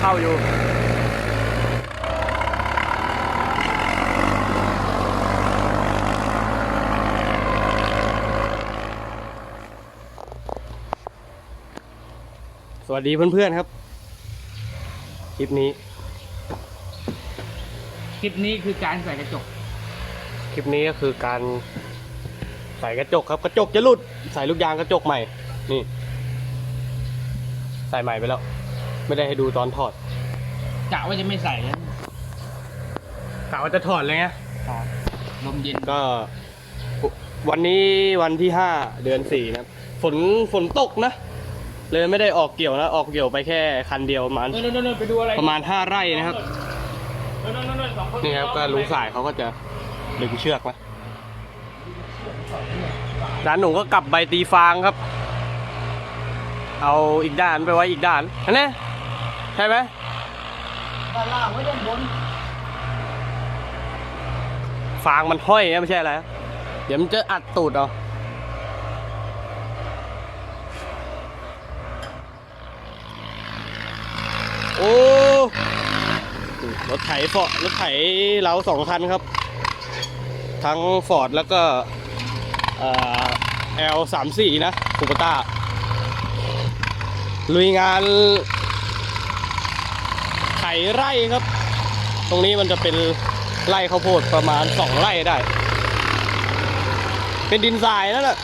เข้าอยู่สวัสดีเพื่อนๆครับ คลิปนี้ คลิปนี้คือการใส่กระจก คลิปนี้ก็คือการใส่กระจกครับ กระจกจะหลุด ใส่ลูกยางกระจกใหม่ นี่ ใส่ใหม่ไปแล้ว ไม่ได้ให้ดูตอนถอดกะว่าจะไม่ใส่แล้วกะว่าจะถอดเลยไงลมเย็นก็ วันนี้วันที่ห้าเดือนสี่นะครับฝนฝนตกนะ เลยไม่ได้ออกเกี่ยวนะ ออกเกี่ยวไปแค่คันเดียวประมาณเออนั่นๆๆไปดูอะไรประมาณห้าไร่นะครับเออนั่นๆๆสองคนนี่ครับก็ลุงสายเขาก็จะดึงเชือกนะด้านหนูก็กลับใบตีฟางครับ เอาอีกด้านไปไว้อีกด้านอันนี้ใช่ไหมด้านล่างไว้ด้านบน ฟางมันห้อยนะไม่ใช่อะไร เดี๋ยวมันจะอัดตูดเอาโอ้รถไถฟอร์ดรถไถเราสองคันครับ ทั้งฟอร์ดแล้วก็เอ่อ L สามสี่นะคูปต้าลุยงาน ไถไร่ครับ ตรงนี้มันจะเป็นไร่ข้าวโพดประมาณสองไร่ได้ เป็นดินทรายนั่นแหละ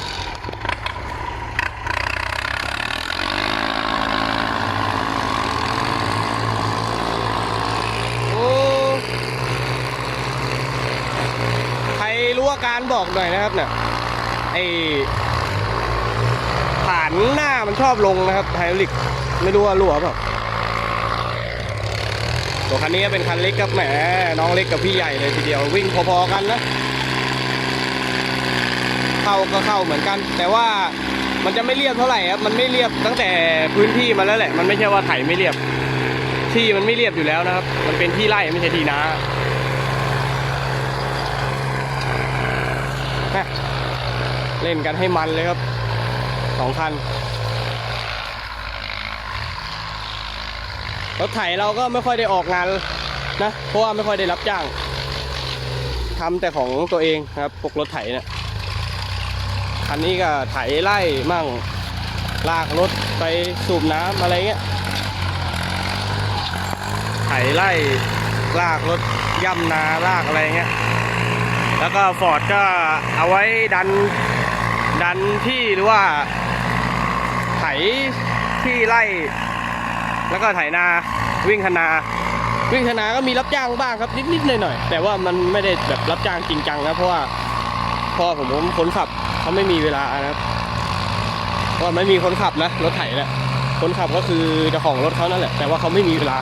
โอ้ใครรู้อาการบอกหน่อยนะครับเนี่ยไอฐานหน้ามันชอบลงนะครับไฮดรอลิกไม่รู้ว่ารั่วเปล่า ตัวคันนี้เป็นคันเล็กครับแหมน้องเล็กกับพี่ใหญ่เลยทีเดียววิ่งพอๆกันนะ เข้าก็เข้าเหมือนกัน แต่ว่ามันจะไม่เรียบเท่าไหร่ครับมันไม่เรียบตั้งแต่พื้นที่มาแล้วแหละ มันไม่ใช่ว่าไถไม่เรียบ ที่มันไม่เรียบอยู่แล้วนะครับ มันเป็นที่ไร่ไม่ใช่ที่นาเล่นกันให้มันเลยครับสองคัน รถไถเราก็ไม่ค่อยได้ออกงานนะเพราะว่าไม่ค่อยได้รับจ้างทำแต่ของตัวเองครับพวกรถไถเนี่ยคันนี้ก็ไถไล่มั่งลากรถไปสูบน้ำอะไรเงี้ยไถไล่ลากรถย่ำนาลากอะไรเงี้ยแล้วก็ฟอร์ดก็เอาไว้ดันดันที่หรือว่าไถที่ไล่ แล้วก็ไถนาวิ่งคนาวิ่งคนาก็มีรับจ้างบ้างครับนิดๆหน่อยๆแต่ว่ามันไม่ได้แบบรับจ้างจริงจังนะเพราะว่าพ่อผมผมคนขับเขาไม่มีเวลานะครับว่าไม่มีคนขับนะรถไถเนี่ยคนขับก็คือเจ้าของรถเขานั่นแหละ แต่ว่าเขาไม่มีเวลา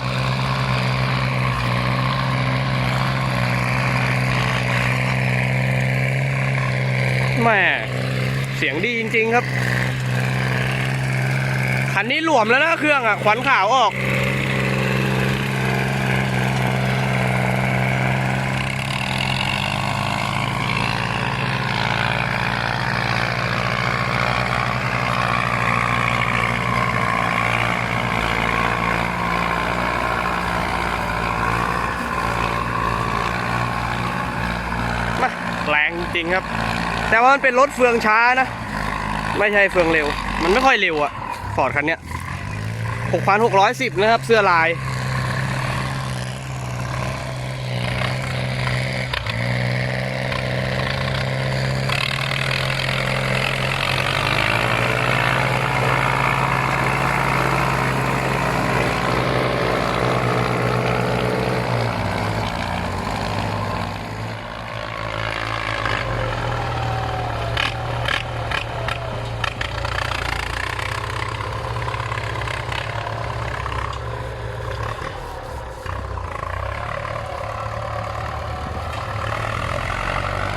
แม่เสียงดีจริง ๆ ครับันนี้หลวมแล้วนะเครื่องอะ ขวัญขาวออกมาแรงจริงครับ แต่ว่ามันเป็นรถเฟืองช้านะ ไม่ใช่เฟืองเร็ว มันไม่ค่อยเร็วอะ ฟอร์ดคันนี้หกพันหกร้อยสิบนะครับ เสื้อลาย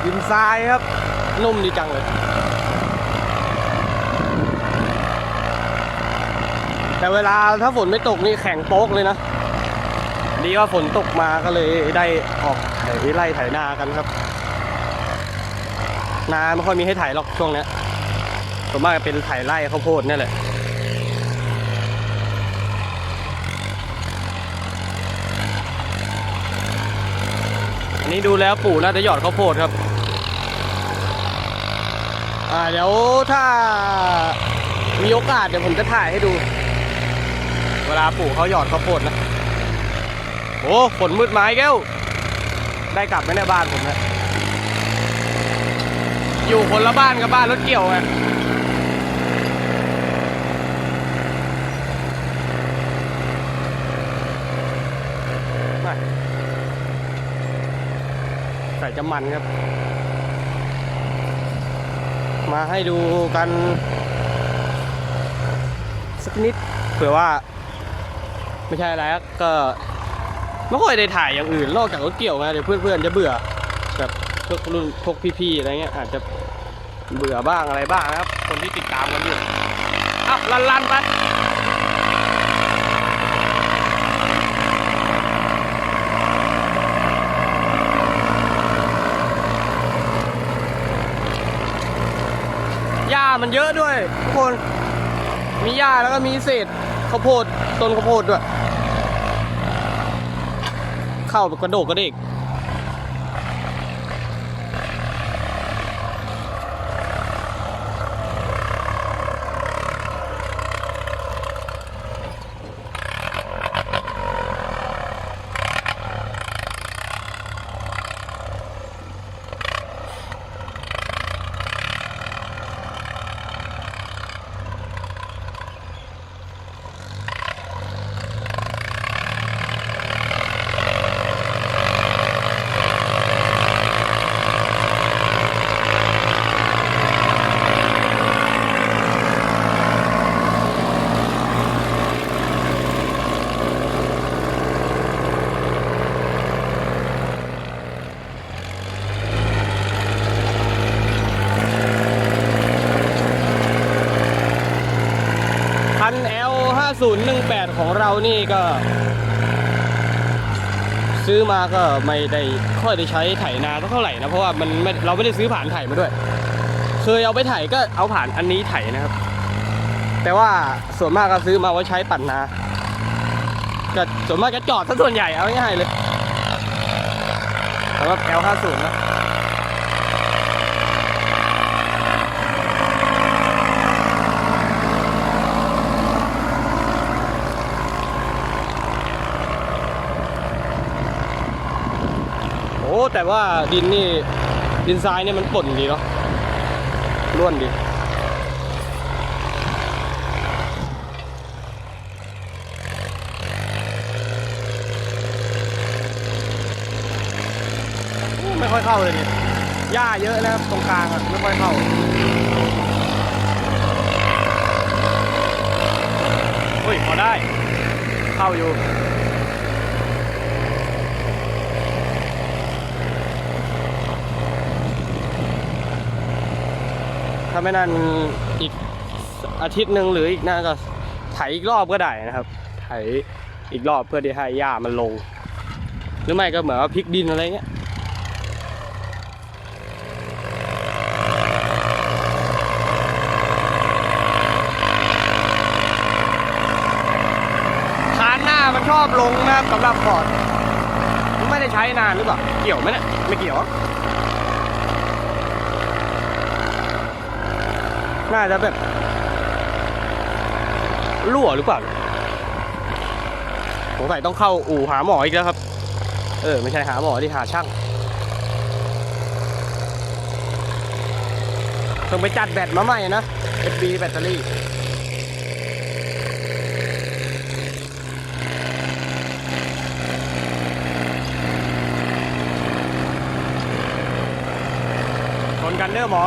ดินทรายครับ นุ่มดีจังเลย แต่เวลาถ้าฝนไม่ตกนี่แข็งโป๊กเลยนะ ดีว่าฝนตกมาก็เลยได้ออกไร่ไถนากันครับ นาไม่ค่อยมีให้ถ่ายหรอกช่วงนี้ส่วนมากเป็นถ่ายไร่ข้าวโพดนี่แหละันนี้ดูแล้วปู่น่าจะหยอดข้าวโพดครับ อ่าเดี๋ยวถ้ามีโอกาสเดี๋ยวผมจะถ่ายให้ดู เวลาปู่เขาหยอดข้าวโพดนะโอ้ฝนมืดไม้แก้ว ได้กลับไหมในยบ้านผมนะอยู่คนละบ้านกับบ้านรถเกี่ยวไงใส่จะมันครับ มาให้ดูกันสักนิดเผื่อว่า ไม่ใช่อะไรก็ไม่ค่อยได้ถ่ายอย่างอื่นนอกจากรถเกี่ยวไงเดี๋ยวเพื่อนๆจะเบื่อแบบพวกรุ่นพวกพี่ๆอะไรเงี้ยอาจจะเบื่อบ้างอะไรบ้างนะครับ คนที่ติดตามกันอยู่อ้าวลันๆไป มันเยอะด้วย ทุกคน มีหญ้าแล้วก็มีเศษข้าวโพดต้นข้าวโพดด้วย เข้าแบบกระโดดกระเดก คัน L 5018ของเรานี่ก็ ซื้อมาก็ไม่ได้ค่อยได้ใช้ไถนาเท่าไหร่นะ เพราะว่ามันเราไม่ได้ซื้อผ่านไถมาด้วย เคยเอาไปไถก็เอาผ่านอันนี้ไถนะครับ แต่ว่าส่วนมากก็ซื้อมาไว้ใช้ปั่นนาก็ส่วนมากจะจอดซะส่วนใหญ่เอาง่ายเลยสำหรับ L 50นะ แต่ว่าดินนี่ดินทรายเนี่ยมันป่นดีเนาะร่วนดีไม่ค่อยเข้าเลยเนี่ยหญ้าเยอะนะครับตรงกลางอะไม่ค่อยเข้าเฮ้ยพอได้ เข้าอยู่ ถ้าไม่นั่นอีกอาทิตย์หนึ่งหรืออีกน่าก็ไถอีกรอบก็ได้นะครับ ไถอีกรอบเพื่อที่ให้หญ้ามันลง หรือไม่ก็เหมือนว่าพลิกดินอะไรเงี้ยคานหน้ามันชอบลงนะครับสำหรับฟอร์ดไม่ได้ใช้นานหรือเปล่า เกี่ยวไหมเนี่ยไม่เกี่ยว น่าจะแบบรั่วหรือเปล่าสงสัยต้องเข้าอู่หาหมออีกแล้วครับ เออ ไม่ใช่หาหมอที่หาช่างต้องไปจัดแบตมาใหม่นะ FB แบตเตอรี่ชนกันเด้อหมอ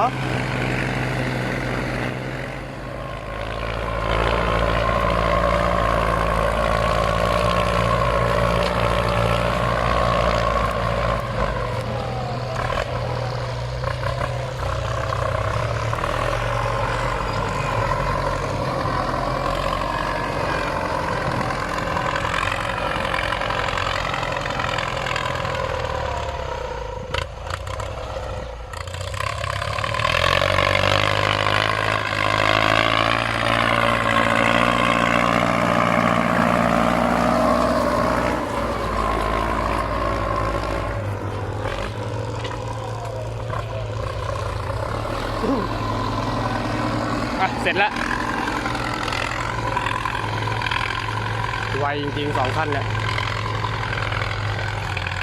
จริงๆสองคันเนี่ย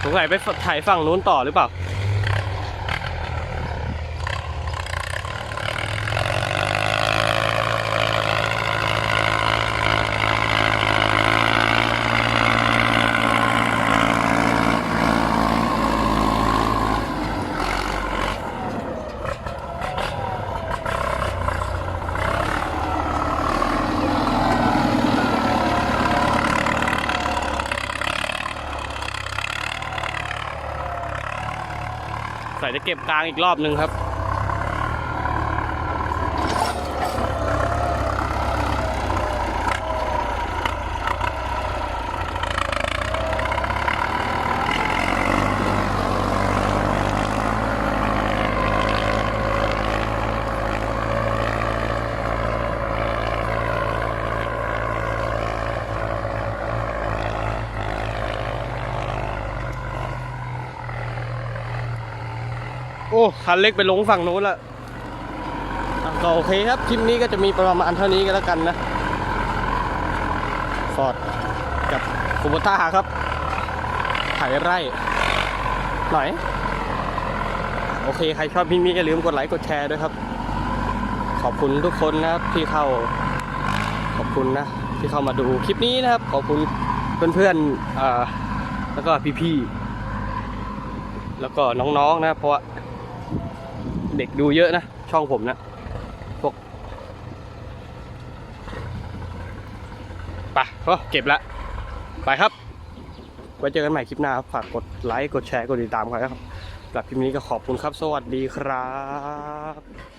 สงสัยไปถ่ายฝั่งนู้นต่อหรือเปล่า เก็บกลางอีกรอบหนึ่งครับ คันเล็กไปลงฝั่งโน้นละก็โอเคครับ คลิปนี้ก็จะมีประมาณเท่านี้ก็แล้วกันนะฟอร์ดกับคูโบต้าครับไถไร่ หน่อย โอเค ใครชอบพี่มีอย่าลืมกดไลค์กดแชร์ด้วยครับ ขอบคุณทุกคนนะครับที่เข้า ขอบคุณนะ ที่เข้ามาดูคลิปนี้นะครับ ขอบคุณเพื่อนๆเอ่อแล้วก็พี่ๆแล้วก็น้องๆนะเพราะ เด็กดูเยอะนะ ช่องผมนะพวกไปก็เก็บละไปครับ ไว้เจอกันใหม่คลิปหน้าครับฝากกดไลค์ กดแชร์ กดติดตามกันนะครับสำหรับคลิปนี้ก็ขอบคุณครับ สวัสดีครับ